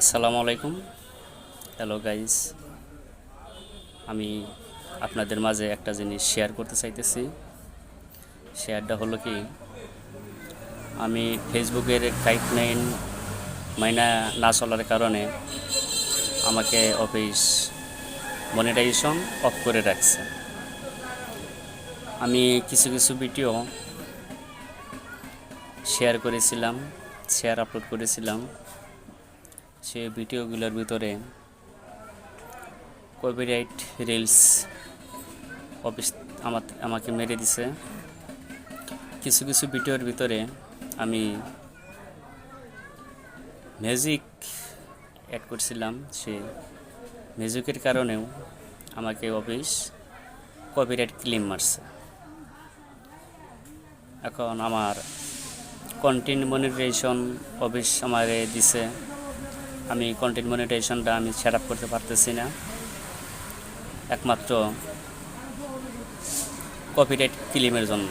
আসসালামু আলাইকুম। Hello guys আমি আপনাদের মাঝে একটা জিনিস শেয়ার করতে চাইতেছি। শেয়ারটা হলো কি, আমি ফেসবুকের গাইডলাইন মাইনা না চলার কারণে আমাকে অফিস মনিটাইজেশন অফ করে রাখছে। আমি কিছু কিছু ভিডিও শেয়ার করেছিলাম শেয়ার আপলোড করেছিলাম। সে ভিডিওগুলোর ভিতরে। কপিরাইট রিলস অফিস আমার আমাকে মেরে দিছে। কিছু কিছু ভিডিওর ভিতরে আমি মিউজিক অ্যাড করছিলাম। সে মিউজিকের কারণেও আমাকে অফিস কপিরাইট ক্লেম মারছে। এখন আমার কন্টেন্ট মনিটাইজেশন অফিস আমারে দিছে। আমি কন্টেন্ট মনিটাইজেশনটা আমি সেট আপ করতে পারতেছি না। একমাত্র কপিরাইট ক্লেমের জন্য।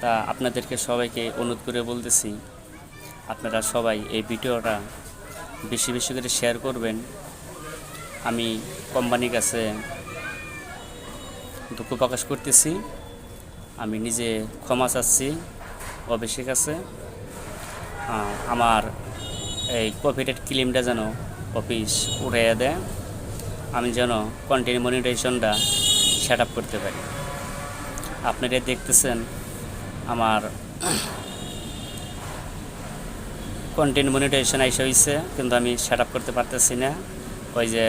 তা আপনাদেরকে সবাইকে অনুরোধ করে বলতেছি, আপনারা সবাই এই ভিডিওটা বেশি বেশি করে শেয়ার করবেন। আমি কোম্পানির কাছে দুঃখ প্রকাশ করতেছি। আমি নিজে ক্ষমা চাচ্ছি অফিসের কাছে আমার এই কপিরাইট ক্লেমটা যেন অফিস উঠাইয়া দেয়, আমি যেন কন্টেন্ট মনিটাইজেশনটা সেট আপ করতে পারি। আপনারা দেখতেছেন আমার কন্টেন্ট মনিটাইজেশন আইসা হয়েছে কিন্তু আমি সেট আপ করতে পারতেছি না। ওই যে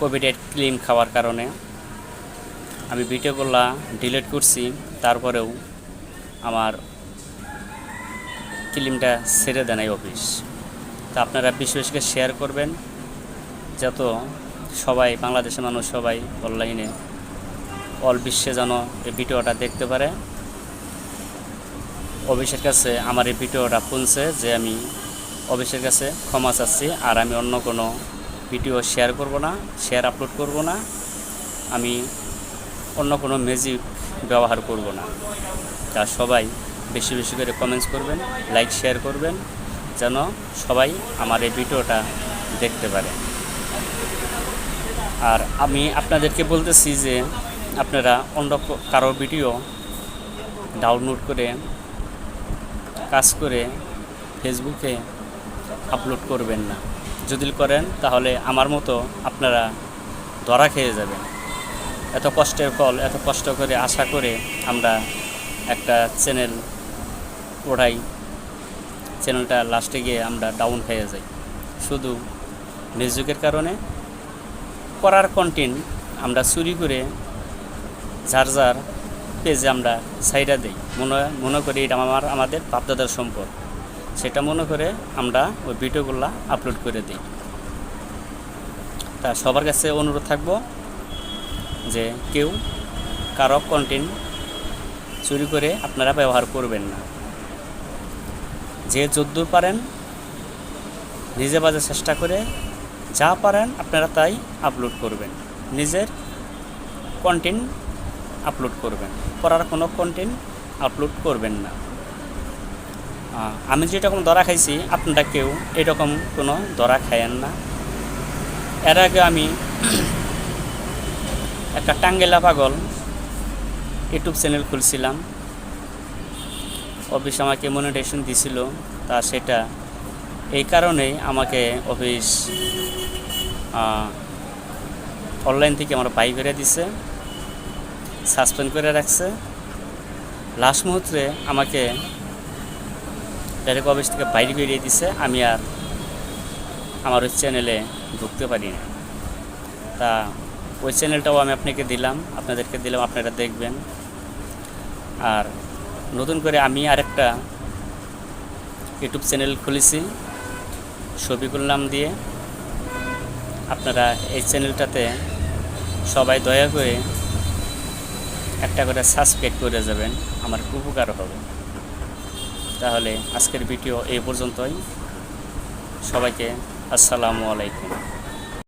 কোভিডের ক্লিম খাওয়ার কারণে আমি ভিডিওগুলো ডিলিট করছি, তারপরেও আমার ক্লিমটা ছেড়ে দেন এই অফিস। তা আপনারা বেশি বেশি করে শেয়ার করবেন, যত সবাই, বাংলাদেশের মানুষ সবাই অনলাইনে অল বিশ্বে যেন এই ভিডিওটা দেখতে পারে। অফিসের কাছে আমার এই ভিডিওটা পৌঁছে যে আমি অফিসের কাছে ক্ষমা চাচ্ছি, আর আমি অন্য কোনো ভিডিও শেয়ার করব না শেয়ার আপলোড করব না, আমি অন্য কোনো মিউজিক ব্যবহার করব না। তা সবাই বেশি বেশি করে কমেন্টস করবেন লাইক শেয়ার করবেন, যেন সবাই আমার এই ভিডিওটা দেখতে পারে। আর আমি আপনাদেরকে বলতেছি যে আপনারা অন্য কারও ভিডিও ডাউনলোড করে, কাজ করে ফেসবুকে আপলোড করবেন না। যদি করেন, তাহলে আমার মতো আপনারা ধরা খেয়ে যাবেন। এত কষ্টের ফল, এত কষ্ট করে আশা করে আমরা একটা চ্যানেল ওড়াই চ্যানেলটা লাস্টে গিয়ে আমরা ডাউন হয়ে যাই। শুধু মিউজিকের কারণে করার কন্টেন্ট আমরা চুরি করে যার যার পেজে আমরা সাইডা দিই। মনে মনে করি এটা আমার, আমাদের বাপদাদার সম্পদ। সেটা মনে করে আমরা ওই ভিডিওগুলো আপলোড করে দিই। তা সবার কাছে অনুরোধ থাকব যে কেউ কারও কন্টেন্ট চুরি করে আপনারা ব্যবহার করবেন না। যে যদ্দূর পারেন, নিজে বাজার চেষ্টা করে যা পারেন আপনারা তাই আপলোড করবেন। নিজের কন্টেন্ট আপলোড করবেন। করার কোনো কন্টেন্ট আপলোড করবেন না। আমি যেরকম দরা খাইছি, আপনারা কেউ এরকম কোনো দরা খায়েন না। এর আগে আমি একটা টাঙ্গেলা পাগল ইউটিউব চ্যানেল খুলছিলাম। অফিস আমাকে মনিটাইজেশন দিছিল, তা সেটা এই কারণেই আমাকে অফিস অনলাইন থেকে আমার বাই করে দিছে সাসপেন্ড করে রাখছে। লাস্ট মুহূর্তে আমাকে ডাইরেক্ট অফিস থেকে বাইরে বেরিয়ে দিছে, আমি আর আমার ওই চ্যানেলে ঢুকতে পারি না তা ওই চ্যানেলটাও আমি আপনাকে দিলাম, আপনাদেরকে দিলাম, আপনারা দেখবেন। আর নতুন করে আমি আরেকটা ইউটিউব চ্যানেল খুলেছি, শফিকুল নাম দিয়ে। আপনারা এই চ্যানেলটাতে সবাই দয়া করে একটা করে সাবস্ক্রাইব করে যাবেন, আমার উপকার হবে। তাহলে আজকের ভিডিও এই পর্যন্তই। সবাইকে আসসালামু আলাইকুম।